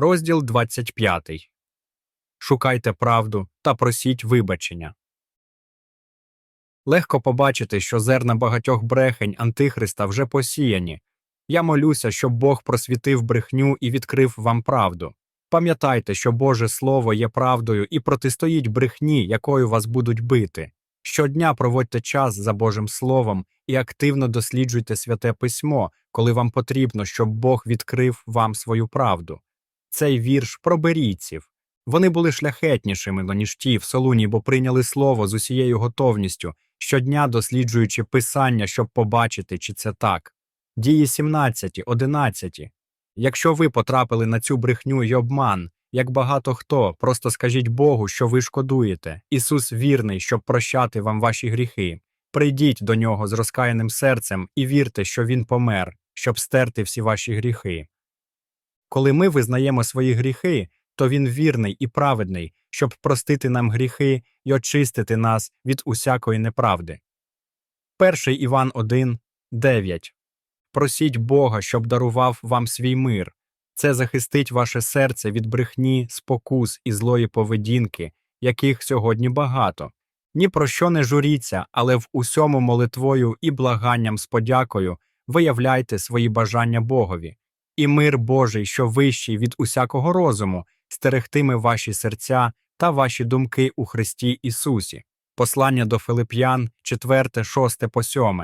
Розділ 25. Шукайте правду та просіть вибачення. Легко побачити, що зерна багатьох брехень Антихриста вже посіяні. Я молюся, щоб Бог просвітив брехню і відкрив вам правду. Пам'ятайте, що Боже Слово є правдою і протистоїть брехні, якою вас будуть бити. Щодня проводьте час за Божим Словом і активно досліджуйте святе письмо, коли вам потрібно, щоб Бог відкрив вам свою правду. Цей вірш про берійців. Вони були шляхетнішими, ніж ті в Солуні, бо прийняли слово з усією готовністю, щодня досліджуючи писання, щоб побачити, чи це так. Дії 17, 11. Якщо ви потрапили на цю брехню й обман, як багато хто, просто скажіть Богу, що ви шкодуєте. Ісус вірний, щоб прощати вам ваші гріхи. Прийдіть до нього з розкаяним серцем і вірте, що Він помер, щоб стерти всі ваші гріхи. Коли ми визнаємо свої гріхи, то Він вірний і праведний, щоб простити нам гріхи й очистити нас від усякої неправди. 1 Іван 1, 9. Просіть Бога, щоб дарував вам свій мир. Це захистить ваше серце від брехні, спокус і злої поведінки, яких сьогодні багато. Ні про що не журіться, але в усьому молитвою і благанням з подякою виявляйте свої бажання Богові. І мир Божий, що вищий від усякого розуму, стерегтиме ваші серця та ваші думки у Христі Ісусі. Послання до Филип'ян, 4, 6 по 7.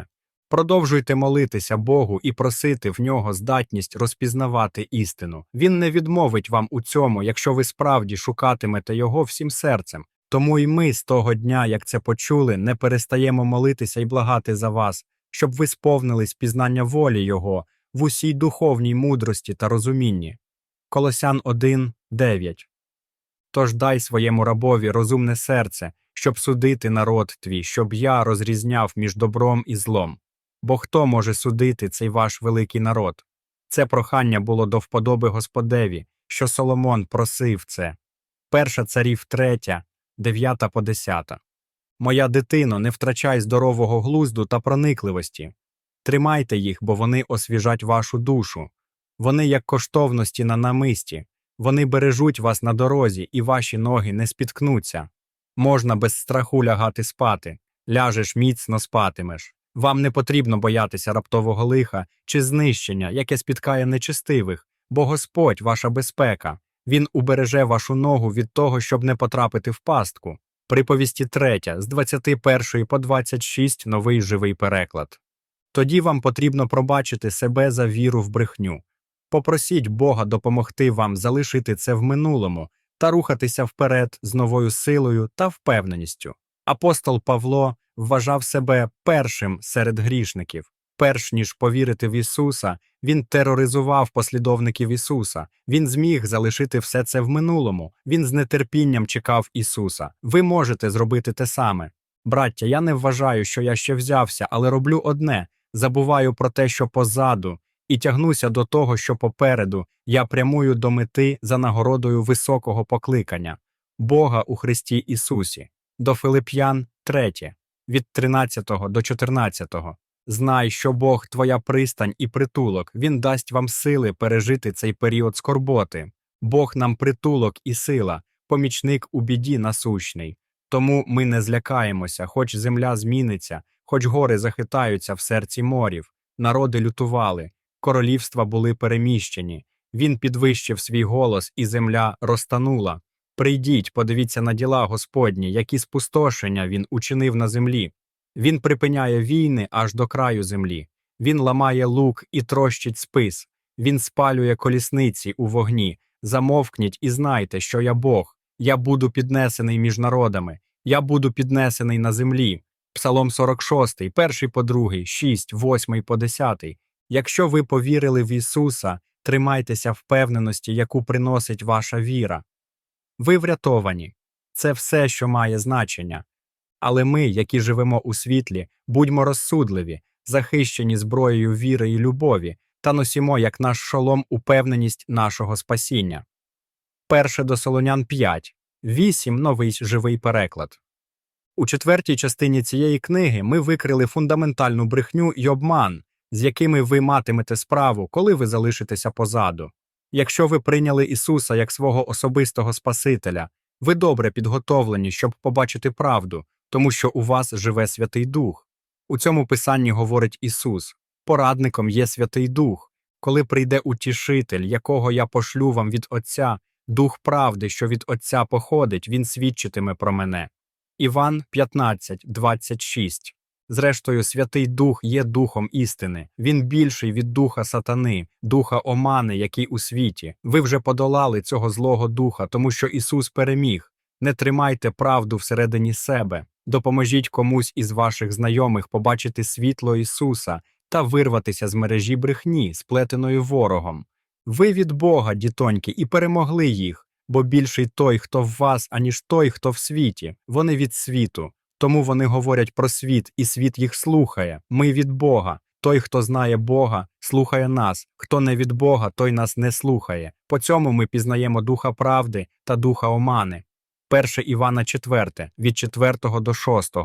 Продовжуйте молитися Богу і просити в нього здатність розпізнавати істину. Він не відмовить вам у цьому, якщо ви справді шукатимете його всім серцем. Тому й ми з того дня, як це почули, не перестаємо молитися і благати за вас, щоб ви сповнились пізнання волі Його в усій духовній мудрості та розумінні. Колосян 1, 9. Тож дай своєму рабові розумне серце, щоб судити народ твій, щоб я розрізняв між добром і злом. Бо хто може судити цей ваш великий народ? Це прохання було до вподоби Господеві, що Соломон просив це. Перша царів третя, дев'ята по десята. Моя дитино, не втрачай здорового глузду та проникливості. Тримайте їх, бо вони освіжать вашу душу. Вони як коштовності на намисті, вони бережуть вас на дорозі, і ваші ноги не спіткнуться. Можна без страху лягати спати, ляжеш міцно спатимеш. Вам не потрібно боятися раптового лиха чи знищення, яке спіткає нечестивих, бо Господь ваша безпека. Він убереже вашу ногу від того, щоб не потрапити в пастку. Приповісті 3, з 21 по 26 новий живий переклад. Тоді вам потрібно пробачити себе за віру в брехню. Попросіть Бога допомогти вам залишити це в минулому та рухатися вперед з новою силою та впевненістю. Апостол Павло вважав себе першим серед грішників. Перш ніж повірити в Ісуса, він тероризував послідовників Ісуса. Він зміг залишити все це в минулому. Він з нетерпінням чекав Ісуса. Ви можете зробити те саме. Браття, я не вважаю, що я ще взявся, але роблю одне забуваю про те, що позаду, і тягнуся до того, що попереду я прямую до мети за нагородою високого покликання Бога у Христі Ісусі. До Филип'ян 3, від 13 до 14. Знай, що Бог твоя пристань і притулок, Він дасть вам сили пережити цей період скорботи. Бог нам притулок і сила, помічник у біді насущний. Тому ми не злякаємося, хоч земля зміниться, хоч гори захитаються в серці морів, народи лютували, королівства були переміщені. Він підвищив свій голос, і земля розтанула. Прийдіть, подивіться на діла Господні, які спустошення він учинив на землі. Він припиняє війни аж до краю землі. Він ламає лук і трощить спис. Він спалює колісниці у вогні. Замовкніть і знайте, що я Бог. Я буду піднесений між народами. Я буду піднесений на землі. Псалом 46, перший по другий, 6, 8 по 10. Якщо ви повірили в Ісуса, тримайтеся впевненості, яку приносить ваша віра. Ви врятовані. Це все, що має значення. Але ми, які живемо у світлі, будьмо розсудливі, захищені зброєю віри і любові, та носімо як наш шолом упевненість нашого спасіння. Перше до Солонян 5. 8. Новий живий переклад. У четвертій частині цієї книги ми викрили фундаментальну брехню й обман, з якими ви матимете справу, коли ви залишитеся позаду. Якщо ви прийняли Ісуса як свого особистого Спасителя, ви добре підготовлені, щоб побачити правду, тому що у вас живе Святий Дух. У цьому писанні говорить Ісус: порадником є Святий Дух, коли прийде утішитель, якого я пошлю вам від Отця, Дух правди, що від Отця походить, він свідчитиме про мене. Іван 15, 26 Зрештою, Святий Дух є духом істини. Він більший від духа сатани, духа омани, який у світі. Ви вже подолали цього злого духа, тому що Ісус переміг. Не тримайте правду всередині себе. Допоможіть комусь із ваших знайомих побачити світло Ісуса та вирватися з мережі брехні, сплетеної ворогом. Ви від Бога, дітоньки, і перемогли їх, бо більший той, хто в вас, аніж той, хто в світі. Вони від світу. Тому вони говорять про світ, і світ їх слухає. Ми від Бога. Той, хто знає Бога, слухає нас. Хто не від Бога, той нас не слухає. По цьому ми пізнаємо духа правди та духа омани. 1 Івана 4, від 4 до 6.